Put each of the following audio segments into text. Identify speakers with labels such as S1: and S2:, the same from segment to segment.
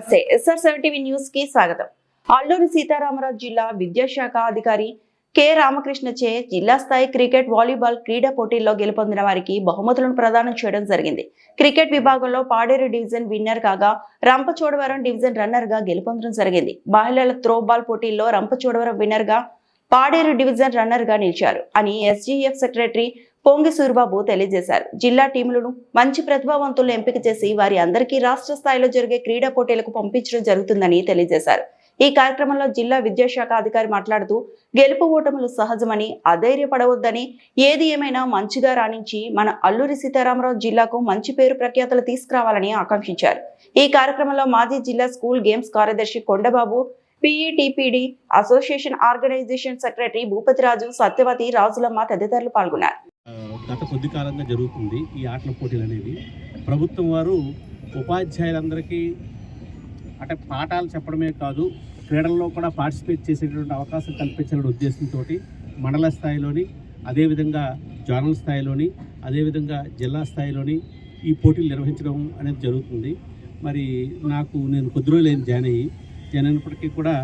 S1: నమస్తే. SR seven TV న్యూస్కి స్వాగతం. అల్లూరి సీతారామరాజు జిల్లా విద్యాశాఖ అధికారి కె. రామకృష్ణ చే జిల్లా స్థాయి క్రికెట్ వాలీబాల్ క్రీడా పోటీల్లో గెలుపొందిన వారికి బహుమతులను ప్రదానం చేయడం జరిగింది. క్రికెట్ విభాగంలో పాడేరు డివిజన్ విన్నర్ కాగా రంపచోడవరం డివిజన్ రన్నర్గా గెలుపొందడం జరిగింది. మహిళల త్రో బాల్ పోటీల్లో రంపచోడవరం విన్నర్గా పాడేరు డివిజన్ రన్నర్గా నిలిచారు. అని ఎస్జీఎఫ్ సెక్రటరీ పొంగి సూరిబాబు తెలియజేశారు. జిల్లా టీములను మంచి ప్రతిభావంతులను ఎంపిక చేసి వారి అందరికీ రాష్ట్ర స్థాయిలో జరిగే క్రీడా పోటీలకు పంపించడం జరుగుతుందని తెలియజేశారు. ఈ కార్యక్రమంలో జిల్లా విద్యాశాఖ అధికారి మాట్లాడుతూ గెలుపు ఓటములు సహజమని అధైర్యపడవద్దని ఏది ఏమైనా మంచిగా రాణించి మన అల్లూరి సీతారామరాజు జిల్లాకు మంచి పేరు ప్రఖ్యాతలు తీసుకురావాలని ఆకాంక్షించారు. ఈ కార్యక్రమంలో మాజీ జిల్లా స్కూల్ గేమ్స్ కార్యదర్శి Kondababu PETPD association organisation secretary Bhupathiraju Satyavathi Rajulamma తదితరులు పాల్గొన్నారు.
S2: గత కొద్ది కాలంగా జరుగుతుంది ఈ ఆటల పోటీలు అనేవి. ప్రభుత్వం వారు ఉపాధ్యాయులందరికీ అంటే పాఠాలు చెప్పడమే కాదు క్రీడల్లో కూడా పార్టిసిపేట్ చేసేటువంటి అవకాశం కల్పించాలనే ఉద్దేశంతో మండల స్థాయిలోని అదేవిధంగా జోనల్ స్థాయిలోని అదేవిధంగా జిల్లా స్థాయిలోని ఈ పోటీలు నిర్వహించడం అనేది జరుగుతుంది. మరి నాకు నేను కొద్ది రోజులు ఏం జాయిన్ అయ్యి జాయిన్ అయినప్పటికీ కూడా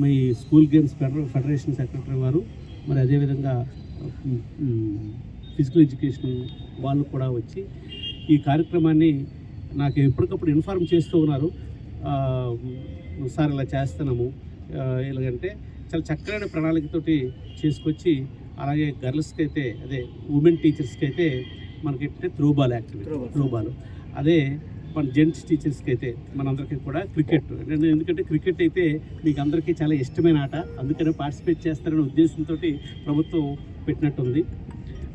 S2: మీ స్కూల్ గేమ్స్ ఫెడరేషన్ సెక్రటరీ వారు మరి అదేవిధంగా ఫిజికల్ ఎడ్యుకేషన్ వాళ్ళు కూడా వచ్చి ఈ కార్యక్రమాన్ని నాకు ఎప్పటికప్పుడు ఇన్ఫార్మ్ చేస్తూ ఉన్నారు. సార్ ఇలా చేస్తున్నాము. ఎలాగంటే చాలా చక్కని ప్రణాళికతోటి చేసుకొచ్చి అలాగే గర్ల్స్కి అయితే అదే ఉమెన్ టీచర్స్కి అయితే మనకి throw ball activity throw ball. అదే మన జెంట్స్ టీచర్స్కి అయితే మనందరికీ కూడా క్రికెట్. నేను ఎందుకంటే క్రికెట్ అయితే మీకు అందరికీ చాలా ఇష్టమైన ఆట. అందుకనే పార్టిసిపేట్ చేస్తారనే ఉద్దేశంతో ప్రభుత్వం పెట్టినట్టుంది.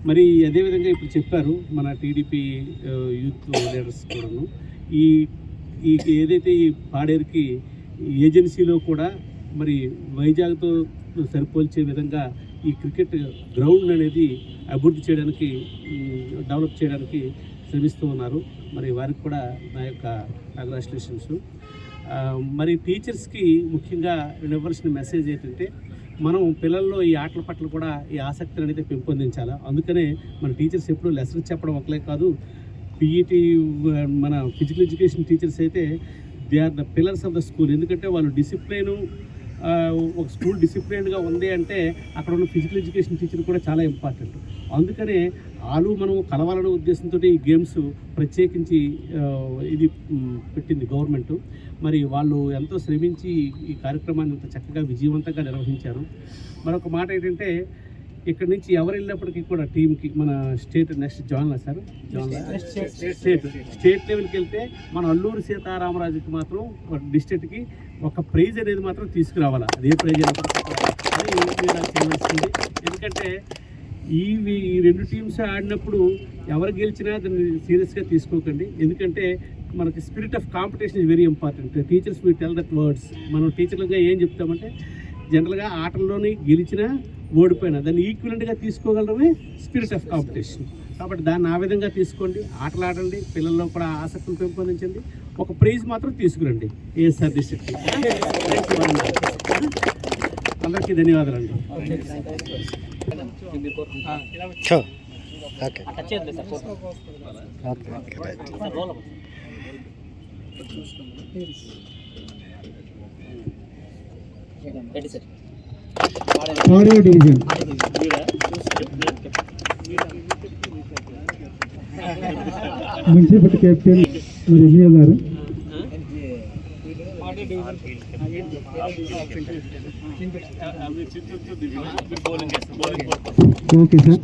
S2: మరి అదేవిధంగా ఇప్పుడు చెప్పారు మన టీడీపీ యూత్ లీడర్స్ కూడాను. ఈ ఈ ఏదైతే ఈ పాడేరుకి ఏజెన్సీలో కూడా మరి వైజాగ్తో సరిపోల్చే విధంగా ఈ క్రికెట్ గ్రౌండ్ అనేది అభివృద్ధి చేయడానికి డెవలప్ చేయడానికి శ్రమిస్తూ ఉన్నారు. మరి వారికి కూడా నా యొక్క కంగ్రాచులేషన్స్ మరి టీచర్స్కి ముఖ్యంగా ఇవ్వవలసిన మెసేజ్ ఏంటంటే మనం పిల్లల్లో ఈ ఆటల పట్ల కూడా ఈ ఆసక్తిని అనేది పెంపొందించాలి? అందుకనే మన టీచర్స్ ఎప్పుడు లెసన్స్ చెప్పడం ఒకలే కాదు పీఈటీ మన ఫిజికల్ ఎడ్యుకేషన్ టీచర్స్ అయితే they are the pillars of the school. ఎందుకంటే వాళ్ళు డిసిప్లిను ఒక స్కూల్ డిసిప్లిన్గా ఉంది అంటే అక్కడ ఉన్న ఫిజికల్ ఎడ్యుకేషన్ టీచర్ కూడా చాలా ఇంపార్టెంట్. అందుకనే వాళ్ళు మనం కలవాలనే ఉద్దేశంతో ఈ గేమ్స్ ప్రత్యేకించి ఇది పెట్టింది గవర్నమెంట్. మరి వాళ్ళు ఎంతో శ్రమించి ఈ కార్యక్రమాన్ని ఇంత చక్కగా విజయవంతంగా నిర్వహించారు. మరొక మాట ఏంటంటే ఇక్కడ నుంచి ఎవరు వెళ్ళినప్పటికీ కూడా టీంకి మన స్టేట్ నెక్స్ట్ జాన్లా సార్? జాన్లా స్టేట్ స్టేట్ లెవెల్కి వెళ్తే మన అల్లూరు సీతారామరాజుకి మాత్రం ఒక డిస్ట్రిక్ట్కి ఒక ప్రైజ్ అనేది మాత్రం తీసుకురావాలి? అదే ప్రైజ్. అది చేయవలసింది. ఎందుకంటే ఈ ఈ రెండు టీమ్స్ ఆడినప్పుడు ఎవరు గెలిచినా దాన్ని సీరియస్గా తీసుకోకండి. ఎందుకంటే మనకి spirit of competition is very important teachers we tell that words మనం టీచర్లుగా ఏం చెప్తామంటే జనరల్గా ఆటల్లోని గెలిచినా ఓడిపోయినా దాన్ని ఈక్వలెంట్గా తీసుకోగలడమే స్పిరిట్ ఆఫ్ కాంపిటీషన్. కాబట్టి దాన్ని ఆ విధంగా తీసుకోండి ఆటలు ఆడండి పిల్లల్లో కూడా ఆసక్తిని పెంపొందించండి. ఒక ప్రైజ్ మాత్రం తీసుకురండి ఏఎస్ఆర్ డిస్ట్రిక్ట్ అందరికీ ధన్యవాదాలు అండి.
S3: Okay, right.
S4: Audio division. Municipal captain మరి విజయ గారు. Okay sir.